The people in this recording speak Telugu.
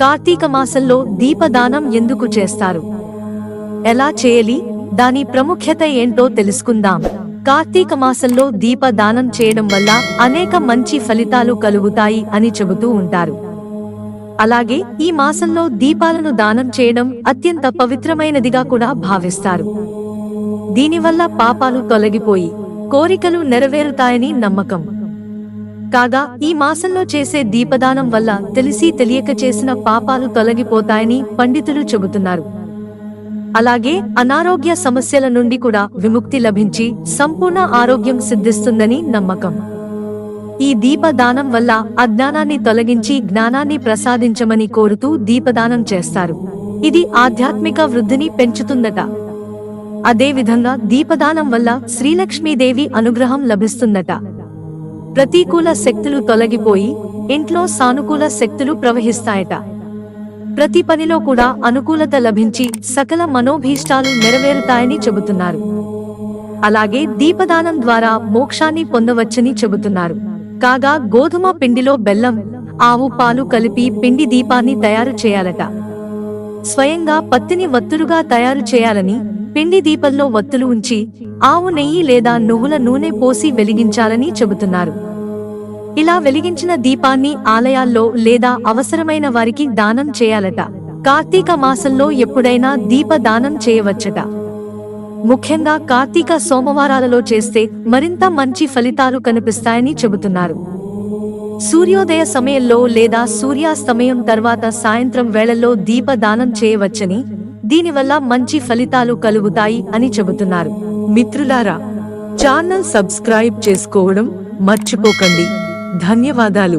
కార్తీక మాసంలో దీపదానం ఎందుకు చేస్తారు? ఎలా చేయాలి? దాని ప్రాముఖ్యత ఏంటో తెలుసుకుందాం. కార్తీక మాసంలో దీపదానం చేయడం వల్ల అనేక మంచి ఫలితాలు కలుగుతాయి అని చెబుతూ ఉంటారు. అలాగే ఈ మాసంలో దీపాలను దానం చేయడం అత్యంత పవిత్రమైనదిగా కూడా భావిస్తారు. దీనివల్ల పాపాలు తొలగిపోయి కోరికలు నెరవేరుతాయని నమ్మకం. కాగా ఈ మాసంలో చేసే దీపదానం వల్ల తెలిసి తెలియక చేసిన పాపాలు తొలగిపోతాయని పండితులు చెబుతున్నారు. అలాగే అనారోగ్య సమస్యల నుండి కూడా విముక్తి లభించి సంపూర్ణ ఆరోగ్యం సిద్ధిస్తుందని నమ్మకం. ఈ దీపదానం వల్ల అజ్ఞానాన్ని తొలగించి జ్ఞానాన్ని ప్రసాదించమని కోరుతూ దీపదానం చేస్తారు. ఇది ఆధ్యాత్మిక వృద్ధిని పెంచుతుందట. అదేవిధంగా దీపదానం వల్ల శ్రీలక్ష్మీదేవి అనుగ్రహం లభిస్తుందట. ప్రతికూల శక్తులు తొలగిపోయి ఇంట్లో సానుకూల శక్తులు ప్రవహిస్తాయట. ప్రతి పనిలో కూడా అనుకూలత లభించి సకల మనోభీష్టాలు నెరవేరుతాయని చెబుతున్నారు. అలాగే దీపదానం ద్వారా మోక్షాన్ని పొందవచ్చని చెబుతున్నారు. కాగా గోధుమ పిండిలో బెల్లం ఆవు పాలు కలిపి పిండి దీపాన్ని తయారు చేయాలట. స్వయంగా పత్తిని వత్తులుగా తయారు చేయాలని పిండి దీపంలో వత్తులు ఉంచి ఆవు నెయ్యి లేదా నువ్వుల నూనె పోసి వెలిగించాలని చెబుతున్నారు. ఇలా వెలిగించిన దీపాన్ని ఆలయాల్లో లేదా అవసరమైన వారికి దానం చేయాలట. కార్తీక మాసంలో ఎప్పుడైనా దీప దానం చేయవచ్చట. ముఖ్యంగా కార్తీక సోమవారాలలో చేస్తే మరింత మంచి ఫలితాలు కనిపిస్తాయని చెబుతున్నారు. సూర్యోదయ సమయంలో లేదా సూర్యాస్తమయం తర్వాత సాయంత్రం వేళల్లో దీపదానం చేయవచ్చని దీనివల్ల మంచి ఫలితాలు కలుగుతాయి అని చెబుతున్నారు. మిత్రులారా ఛానల్ సబ్స్క్రైబ్ చేసుకోవడం మర్చిపోకండి. ధన్యవాదాలు.